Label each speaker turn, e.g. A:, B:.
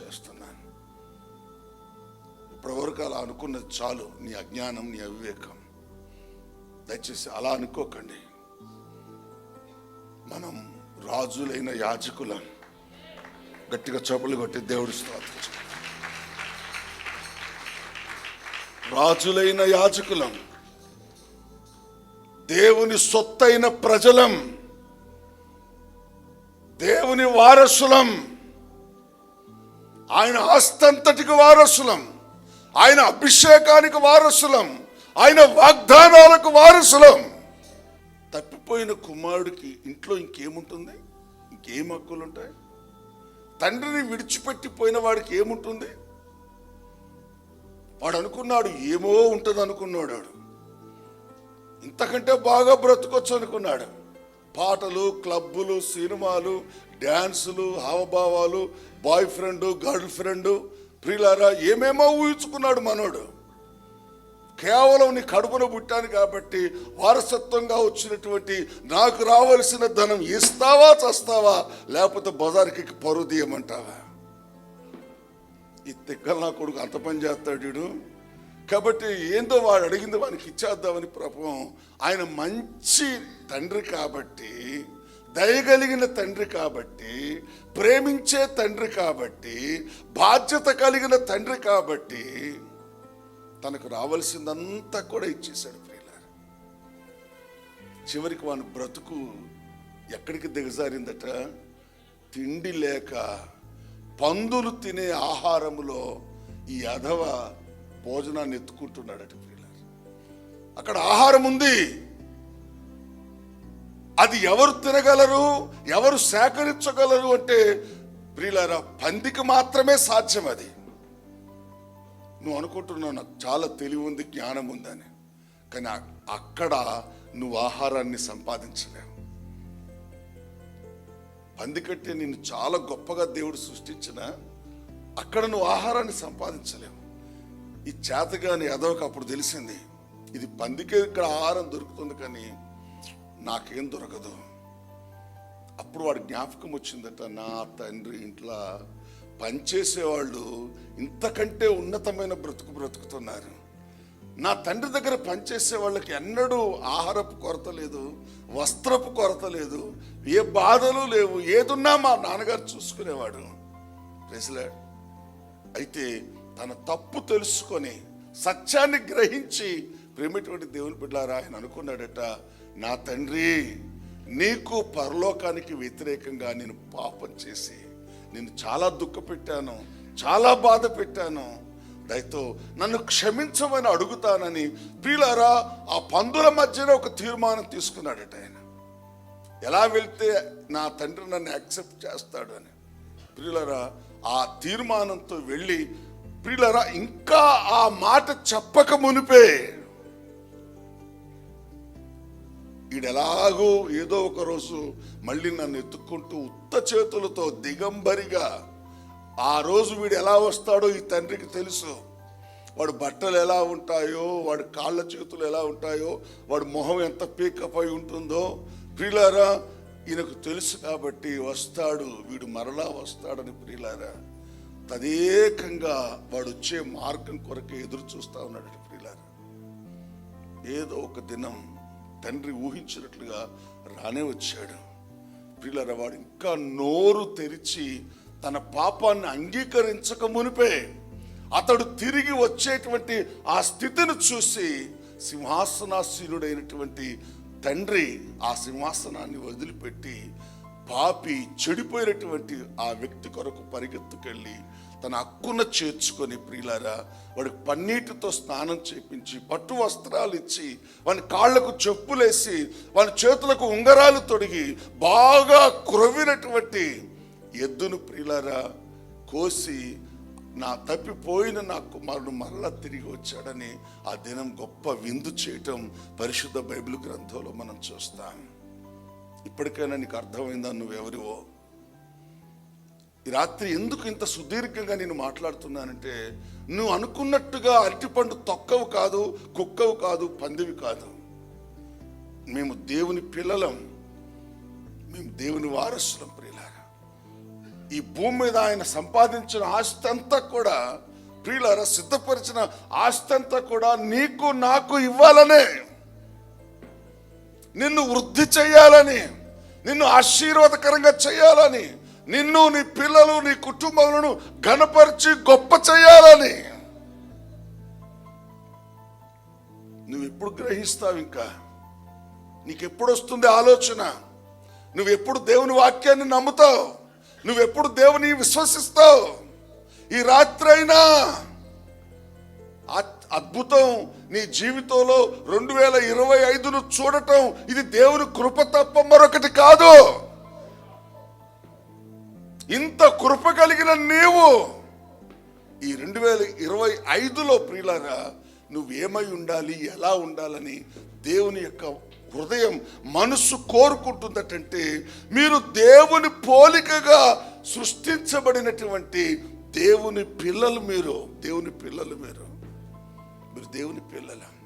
A: చేస్తున్నాను. ఇప్పటివరకు అలా అనుకున్నది చాలు నీ అజ్ఞానం నీ అవివేకం. దయచేసి అలా అనుకోకండి. మనం రాజులైన యాజకులం. గట్టిగా చోపలు కొట్టి దేవుడి స్తోత్రం రాజులైన యాజకులం. దేవుని సొత్తైన ప్రజలం. దేవుని వారసులం. ఆయన ఆస్తంతటికి వారసులం. ఆయన అభిషేకానికి వారసులం. ఆయన వాగ్దానాలకు వారసులం. తప్పిపోయిన కుమారుడికి ఇంట్లో ఇంకేముంటుంది? ఇంకేం హక్కులు ఉంటాయి తండ్రిని విడిచిపెట్టిపోయిన వాడికి ఏముంటుంది? వాడు అనుకున్నాడు ఏమో ఉంటుంది అనుకున్నాడు వాడు. ఇంతకంటే బాగా బ్రతకొచ్చు అనుకున్నాడు. పాటలు క్లబ్బులు సినిమాలు డ్యాన్సులు హావభావాలు బాయ్ ఫ్రెండ్ గర్ల్ ఫ్రెండ్ ప్రియులారా ఏమేమో ఊహించుకున్నాడు మనోడు. కేవలం నీ కడుపున పుట్టాను కాబట్టి వారసత్వంగా వచ్చినటువంటి నాకు రావలసిన ధనం ఇస్తావా చస్తావా లేకపోతే బజార్కి పరువు ఈ తిక్కల నా కొడుకు అంత పని చేస్తాడు వీడు కాబట్టి ఏందో వాడు అడిగింది వానికి ఇచ్చేద్దామని ప్రభావం. ఆయన మంచి తండ్రి కాబట్టి దయగలిగిన తండ్రి కాబట్టి ప్రేమించే తండ్రి కాబట్టి బాధ్యత కలిగిన తండ్రి కాబట్టి తనకు రావలసిందంతా కూడా ఇచ్చేశాడు ప్రియులారు. చివరికి వాని బ్రతుకు ఎక్కడికి దిగజారిందట? తిండి లేక పందులు తినే ఆహారములో ఈ అధవ భోజనాన్ని ఎత్తుకుంటున్నాడట ప్రియులారా. అక్కడ ఆహారం ఉంది. అది ఎవరు తినగలరు ఎవరు సేకరించగలరు అంటే ప్రియులారా పందికి మాత్రమే సాధ్యం అది. నువ్వు అనుకుంటున్నావు నాకు చాలా తెలివి ఉంది జ్ఞానం ఉందని కానీ అక్కడ నువ్వు ఆహారాన్ని సంపాదించలేవు. పందికంటే నిన్ను చాలా గొప్పగా దేవుడు సృష్టించిన అక్కడ నువ్వు ఆహారాన్ని సంపాదించలేవు. ఈ చేతగాని ఎదవకు అప్పుడు తెలిసింది. ఇది పందికే ఇక్కడ ఆహారం దొరుకుతుంది కానీ నాకేం దొరకదు. అప్పుడు వాడి జ్ఞాపకం వచ్చిందట నా తండ్రి ఇంట్లో పనిచేసేవాళ్ళు ఇంతకంటే ఉన్నతమైన బ్రతుకు బ్రతుకుతున్నారు. నా తండ్రి దగ్గర పనిచేసే వాళ్ళకి ఎన్నడూ ఆహారపు కొరత లేదు వస్త్రపు కొరత లేదు ఏ బాధలు లేవు ఏదున్నా మా నాన్నగారు చూసుకునేవాడు. ప్రెసిలే అయితే తన తప్పు తెలుసుకొని సత్యాన్ని గ్రహించి ప్రేమటువంటి దేవుని బిడ్డారా ఆయన అనుకున్నాడట నా తండ్రి నీకు పరలోకానికి వ్యతిరేకంగా నేను పాపం చేసి నేను చాలా దుఃఖ పెట్టాను చాలా బాధ పెట్టాను. దయతో నన్ను క్షమించమని అడుగుతానని ప్రియులారా ఆ పందుల మధ్యన ఒక తీర్మానం తీసుకున్నాడట ఆయన. ఎలా వెళ్తే నా తండ్రి నన్ను యాక్సెప్ట్ చేస్తాడు అని. ప్రియులరా ఆ తీర్మానంతో వెళ్ళి ప్రియులరా ఇంకా ఆ మాట చెప్పక మునిపే ఈడెలాగో ఏదో ఒక రోజు మళ్ళీ నన్ను ఎత్తుక్కుంటూ ఉత్త చేతులతో దిగంబరిగా ఆ రోజు వీడు ఎలా వస్తాడో ఈ తండ్రికి తెలుసు. వాడు బట్టలు ఎలా ఉంటాయో వాడి కాళ్ళ చేతులు ఎలా ఉంటాయో వాడి మొహం ఎంత పీకప్ అయి ఉంటుందో ప్రియులారా ఈయనకు తెలుసు కాబట్టి వస్తాడు వీడు మరలా వస్తాడని ప్రియులారా. తదేకంగా వాడు వచ్చే మార్గం కొరకే ఎదురు చూస్తా ఉన్నాడు ప్రియులారా. ఏదో ఒక దినం తండ్రి ఊహించినట్లుగా రానే వచ్చాడు. ప్రియులరా వాడు ఇంకా నోరు తెరిచి తన పాపాన్ని అంగీకరించక మునిపే అతడు తిరిగి వచ్చేటువంటి ఆ స్థితిని చూసి సింహాసనాసీనుడైనటువంటి తండ్రి ఆ సింహాసనాన్ని వదిలిపెట్టి పాపి చెడిపోయినటువంటి ఆ వ్యక్తి కొరకు పరిగెత్తుకెళ్ళి తన హక్కున చేర్చుకొని ప్రియులారా వాడికి పన్నీటితో స్నానం చేపించి పట్టు వస్త్రాలు ఇచ్చి వాని కాళ్ళకు చెప్పులేసి వాని చేతులకు ఉంగరాలు తొడిగి బాగా కురవినటువంటి ఎద్దును ప్రియులారా కోసి నా తప్పిపోయిన నా కుమారుడు మరలా తిరిగి వచ్చాడని ఆ దినం గొప్ప విందు చేయటం పరిశుద్ధ బైబిల్ గ్రంథంలో మనం చూస్తాం. ఇప్పటికైనా నీకు అర్థమైందా నువ్వెవరివో? ఈ రాత్రి ఎందుకు ఇంత సుదీర్ఘంగా నేను మాట్లాడుతున్నానంటే నువ్వు అనుకున్నట్టుగా అరటిపండు తొక్కవు కాదు కుక్కవు కాదు పందివి కాదు. మేము దేవుని పిల్లలం. మేము దేవుని వారసులం ప్రియులారా. ఈ భూమి మీద ఆయన సంపాదించిన ఆస్తి అంతా కూడా ప్రియులారా సిద్ధపరిచిన ఆస్తి అంతా కూడా నీకు నాకు ఇవ్వాలనే నిన్ను వృద్ధి చేయాలని నిన్ను ఆశీర్వాదకరంగా చేయాలని నిన్ను నీ పిల్లలు నీ కుటుంబాలను ఘనపరిచి గొప్ప చేయాలని. నువ్వు ఎప్పుడు గ్రహిస్తావు ఇంకా? నీకెప్పుడు వస్తుంది ఆలోచన? నువ్వు ఎప్పుడు దేవుని వాక్యాన్ని నమ్ముతావు? నువ్వెప్పుడు దేవుని విశ్వసిస్తావు? ఈ రాత్రైనా అద్భుతం. నీ జీవితంలో రెండు వేల ఇరవై ఐదును చూడటం ఇది దేవుని కృప తప్ప మరొకటి కాదు. ఇంత కృప కలిగిన నీవు ఈ రెండు వేల ఇరవై ఐదులో ప్రియులారా నువ్వేమై ఉండాలి ఎలా ఉండాలని దేవుని యొక్క హృదయం మనసు కోరుకుంటుందటంటే మీరు దేవుని పోలికగా సృష్టించబడినటువంటి దేవుని పిల్లలు మీరు దేవుని పిల్లలు మీరు మీరు. దేవుని పిల్లలు